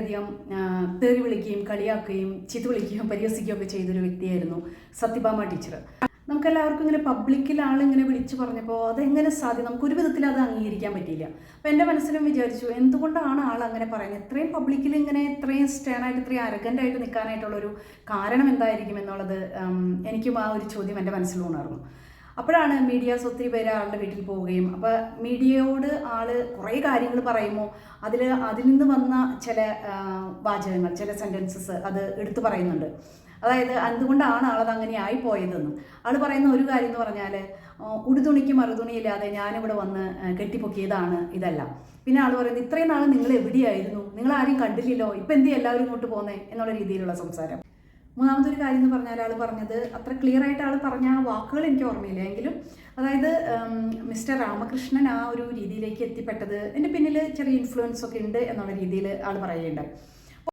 വളരെയധികം തെറി വിളിക്കുകയും കളിയാക്കുകയും ചീത്ത വിളിക്കുകയും പരിഹസിക്കുകയും ഒക്കെ ചെയ്തൊരു വ്യക്തിയായിരുന്നു സത്യഭാമ ടീച്ചർ നമുക്കെല്ലാവർക്കും ഇങ്ങനെ പബ്ലിക്കിൽ ആളിങ്ങനെ വിളിച്ചു പറഞ്ഞപ്പോൾ അതെങ്ങനെ സാധ്യം? നമുക്ക് ഒരു വിധത്തിൽ അത് അംഗീകരിക്കാൻ പറ്റിയില്ല. അപ്പോൾ എന്റെ മനസ്സിലും വിചാരിച്ചു എന്തുകൊണ്ടാണ് ആൾ അങ്ങനെ പറയുന്നത്? ഇത്രയും പബ്ലിക്കിൽ ഇങ്ങനെ ഇത്രയും സ്റ്റേണായിട്ട് ഇത്രയും അരഗന്റായിട്ട് നിൽക്കാനായിട്ടുള്ളൊരു കാരണം എന്തായിരിക്കും എന്നുള്ളത് എനിക്കും ആ ഒരു ചോദ്യം എന്റെ മനസ്സിൽ ഉണർന്നു. അപ്പോഴാണ് മീഡിയാസ് ഒത്തിരി പേര് ആളുടെ വീട്ടിൽ പോവുകയും. അപ്പോൾ മീഡിയയോട് ആൾ കുറേ കാര്യങ്ങൾ പറയുമോ അതിൽ അതിൽ നിന്ന് വന്ന ചില വാചകങ്ങൾ ചില സെന്റൻസസ് അത് എടുത്തു പറയുന്നുണ്ട്. അതായത് എന്തുകൊണ്ടാണ് ആളത് അങ്ങനെ ആയി പോയതെന്നും ആൾ പറയുന്ന ഒരു കാര്യം എന്ന് പറഞ്ഞാൽ ഉടുതുണിക്ക് മറുതുണിയില്ലാതെ ഞാനിവിടെ വന്ന് കെട്ടിപ്പൊക്കിയതാണ് ഇതെല്ലാം. പിന്നെ ആൾ പറയുന്നത് ഇത്രയും നാൾ നിങ്ങൾ എവിടെയായിരുന്നു? നിങ്ങൾ ആരും കണ്ടില്ലല്ലോ? ഇപ്പം എന്തി എല്ലാവരും ഇങ്ങോട്ട് പോകുന്നത് എന്നുള്ള രീതിയിലുള്ള സംസാരം. മൂന്നാമതൊരു കാര്യം എന്ന് പറഞ്ഞാൽ ആൾ പറഞ്ഞത് അത്ര ക്ലിയർ ആയിട്ട് ആൾ പറഞ്ഞ ആ വാക്കുകൾ എനിക്ക് ഓർമ്മയില്ല. എങ്കിലും അതായത് മിസ്റ്റർ രാമകൃഷ്ണൻ ആ ഒരു രീതിയിലേക്ക് എത്തിപ്പെട്ടത് എന്റെ പിന്നിൽ ചെറിയ ഇൻഫ്ലുവൻസ് ഒക്കെ ഉണ്ട് എന്നുള്ള രീതിയിൽ ആൾ പറയുകയുണ്ടായി.